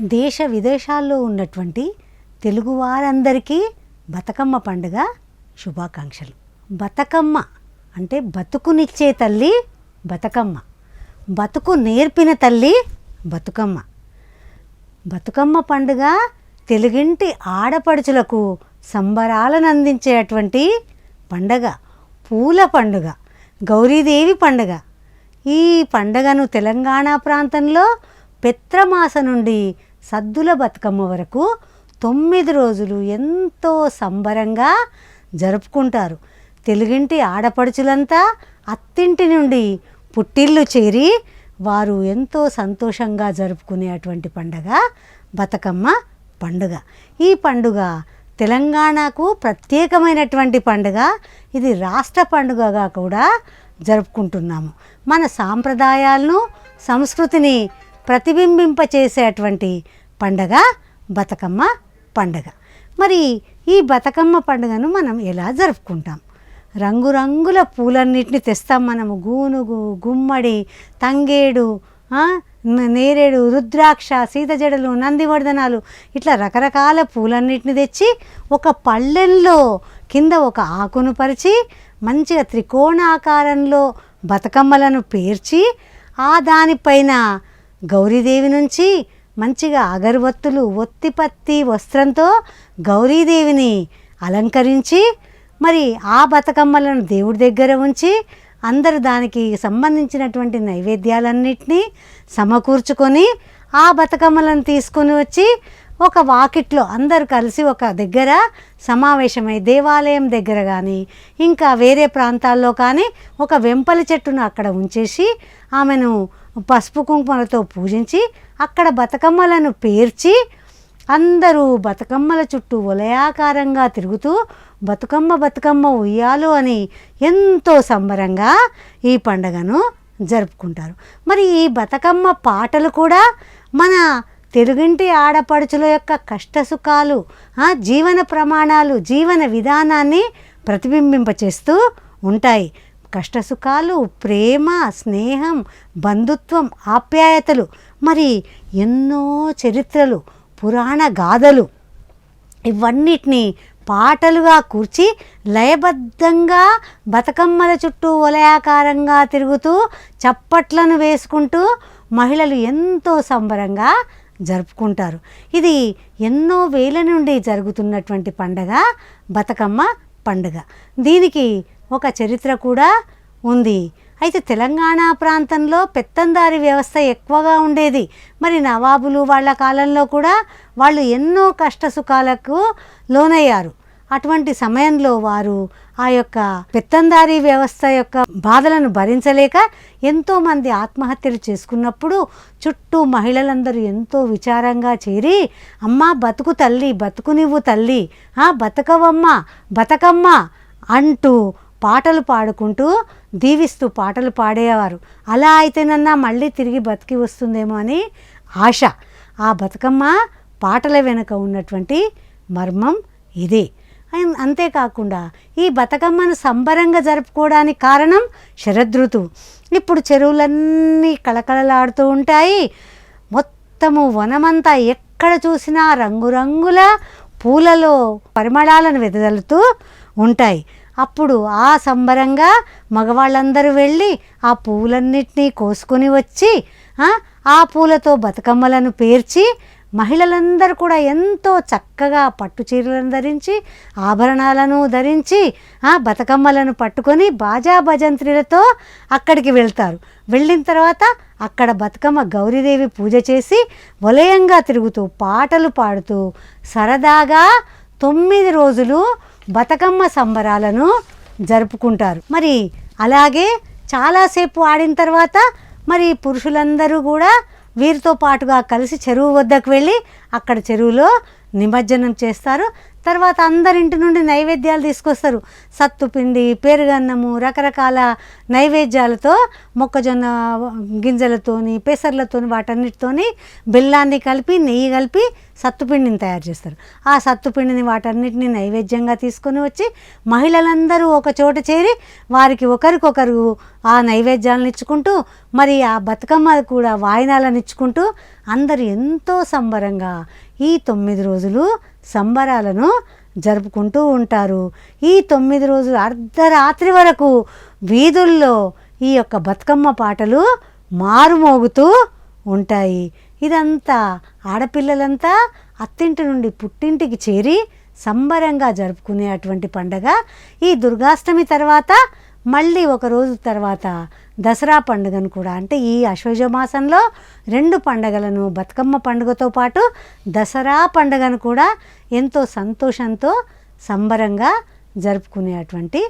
దేశ విదేశాల్లో ఉన్నటువంటి తెలుగు వారందరికీ బతుకమ్మ పండుగ శుభాకాంక్షలు. బతుకమ్మ అంటే బతుకునిచ్చే తల్లి బతుకమ్మ. బతుకు నేర్పిన తల్లి బతుకమ్మ. బతుకమ్మ పండుగ తెలుగింటి ఆడపడుచులకు సంబరాలను అందించేటువంటి పండగ. పూల పండుగ గౌరీదేవి పండుగ. ఈ పండగను తెలంగాణ ప్రాంతంలో పెత్రమాస నుండి సద్దుల బతుకమ్మ వరకు తొమ్మిది రోజులు ఎంతో సంబరంగా జరుపుకుంటారు. తెలుగింటి ఆడపడుచులంతా అత్తింటి నుండి పుట్టిల్లు చేరి వారు ఎంతో సంతోషంగా జరుపుకునేటువంటి పండగ బతుకమ్మ పండుగ. ఈ పండుగ తెలంగాణకు ప్రత్యేకమైనటువంటి పండుగ. ఇది రాష్ట్ర పండుగగా కూడా జరుపుకుంటున్నాము. మన సాంప్రదాయాలను సంస్కృతిని ప్రతిబింబింపచేసేటువంటి పండగ బతుకమ్మ పండగ. మరి ఈ బతుకమ్మ పండుగను మనం ఎలా జరుపుకుంటాం? రంగురంగుల పూలన్నిటిని తెస్తాం మనము. గూనుగు గుమ్మడి తంగేడు నేరేడు రుద్రాక్ష సీతజడలు నందివర్ధనాలు ఇట్లా రకరకాల పూలన్నిటిని తెచ్చి ఒక పళ్ళెంలో కింద ఒక ఆకును పరిచి మంచిగా త్రికోణాకారంలో బతుకమ్మలను పేర్చి ఆ దానిపైన గౌరీదేవి నుంచి మంచిగా అగరబత్తులు ఒత్తిపత్తి వస్త్రంతో గౌరీదేవిని అలంకరించి మరి ఆ బతుకమ్మలను దేవుడి దగ్గర ఉంచి అందరూ దానికి సంబంధించినటువంటి నైవేద్యాలన్నింటినీ సమకూర్చుకొని ఆ బతుకమ్మలను తీసుకొని వచ్చి ఒక వాకిట్లో అందరూ కలిసి ఒక దగ్గర సమావేశమై దేవాలయం దగ్గర కానీ ఇంకా వేరే ప్రాంతాల్లో కానీ ఒక వెంపలి చెట్టును అక్కడ ఉంచేసి ఆమెను పసుపు కుంకుమలతో పూజించి అక్కడ బతుకమ్మలను పేర్చి అందరూ బతుకమ్మల చుట్టూ ఉలయాకారంగా తిరుగుతూ బతుకమ్మ బతుకమ్మ ఉయ్యాలు అని ఎంతో సంబరంగా ఈ పండగను జరుపుకుంటారు. మరి ఈ బతుకమ్మ పాటలు కూడా మన తెలుగింటి ఆడపడుచుల యొక్క కష్టసుఖాలు జీవన ప్రమాణాలు జీవన విధానాన్ని ప్రతిబింబింపచేస్తూ ఉంటాయి. కష్టసుఖాలు ప్రేమ స్నేహం బంధుత్వం ఆప్యాయతలు మరి ఎన్నో చరిత్రలు పురాణ గాథలు. ఇవన్నిటిని పాటలుగా కూర్చి లయబద్ధంగా బతుకమ్మల చుట్టూ వలయాకారంగా తిరుగుతూ చప్పట్లను వేసుకుంటూ మహిళలు ఎంతో సంబరంగా జరుపుకుంటారు. ఇది ఎన్నో వేల నుండి జరుగుతున్నటువంటి పండగ బతుకమ్మ పండుగ. దీనికి ఒక చరిత్ర కూడా ఉంది. అయితే తెలంగాణ ప్రాంతంలో పెత్తందారి వ్యవస్థ ఎక్కువగా ఉండేది. మరి నవాబులు వాళ్ళ కాలంలో కూడా వాళ్ళు ఎన్నో కష్ట సుఖాలకు లోనయ్యారు. అటువంటి సమయంలో వారు ఆ యొక్క పెత్తందారీ వ్యవస్థ యొక్క బాధలను భరించలేక ఎంతోమంది ఆత్మహత్యలు చేసుకున్నప్పుడు చుట్టూ మహిళలందరూ ఎంతో విచారంగా చేరి అమ్మా బతుకు తల్లి బతుకు నువ్వు తల్లి ఆ బతకవమ్మ బతకమ్మ అంటూ పాటలు పాడుకుంటూ దీవిస్తూ పాటలు పాడేవారు. అలా అయితేనన్నా మళ్ళీ తిరిగి బతికి వస్తుందేమో అని ఆశ. ఆ బతుకమ్మ పాటల వెనుక ఉన్నటువంటి మర్మం ఇది. అంతేకాకుండా ఈ బతుకమ్మను సంబరంగా జరుపుకోవడానికి కారణం శరదృతువు. ఇప్పుడు చెరువులన్నీ కళకళలాడుతూ ఉంటాయి. మొత్తము వనమంతా ఎక్కడ చూసినా రంగురంగుల పూలలో పరిమళాలను వెదజల్లుతూ ఉంటాయి. అప్పుడు ఆ సంబరంగా మగవాళ్ళందరూ వెళ్ళి ఆ పూలన్నిటినీ కోసుకొని వచ్చి ఆ, పూలతో బతుకమ్మలను పేర్చి మహిళలందరూ కూడా ఎంతో చక్కగా పట్టు చీరలను ధరించి ఆభరణాలను ధరించి ఆ బతుకమ్మలను పట్టుకొని బాజా భజంత్రులతో అక్కడికి వెళ్తారు. వెళ్ళిన తర్వాత అక్కడ బతుకమ్మ గౌరీదేవి పూజ చేసి వలయంగా తిరుగుతూ పాటలు పాడుతూ సరదాగా తొమ్మిది రోజులు బతుకమ్మ సంబరాలను జరుపుకుంటారు. మరి అలాగే చాలాసేపు ఆడిన తర్వాత మరి పురుషులందరూ కూడా వీరితో పాటుగా కలిసి చెరువు వద్దకు వెళ్ళి అక్కడ చెరువులో నిమజ్జనం చేస్తారు. తర్వాత అందరింటి నుండి నైవేద్యాలు తీసుకొస్తారు. సత్తుపిండి పెరుగన్నము రకరకాల నైవేద్యాలతో మొక్కజొన్న గింజలతోని పెసర్లతోని వాటన్నిటితోని బెల్లాన్ని కలిపి నెయ్యి కలిపి సత్తుపిండిని తయారు చేస్తారు. ఆ సత్తుపిండిని వాటన్నిటిని నైవేద్యంగా తీసుకొని వచ్చి మహిళలందరూ ఒక చోట చేరి వారికి ఒకరికొకరు ఆ నైవేద్యాలను ఇచ్చుకుంటూ మరి ఆ బతుకమ్మ కూడా వాయినాలను ఇచ్చుకుంటూ అందరూ ఎంతో సంబరంగా ఈ తొమ్మిది రోజులు సంబరాలను జరుపుకుంటూ ఉంటారు. ఈ తొమ్మిది రోజులు అర్ధరాత్రి వరకు వీధుల్లో ఈ యొక్క బతుకమ్మ పాటలు మారుమోగుతూ ఉంటాయి. ఇదంతా ఆడపిల్లలంతా అత్తింటి నుండి పుట్టింటికి చేరి సంబరంగా జరుపుకునే అటువంటి పండగ. ఈ దుర్గాష్టమి తర్వాత మళ్ళీ ఒక రోజు తర్వాత దసరా పండుగను కూడా. అంటే ఈ అశ్వజ మాసంలో రెండు పండగలను బతుకమ్మ పండుగతో పాటు దసరా పండుగను కూడా ఎంతో సంతోషంతో సంబరంగా జరుపుకునే అటువంటి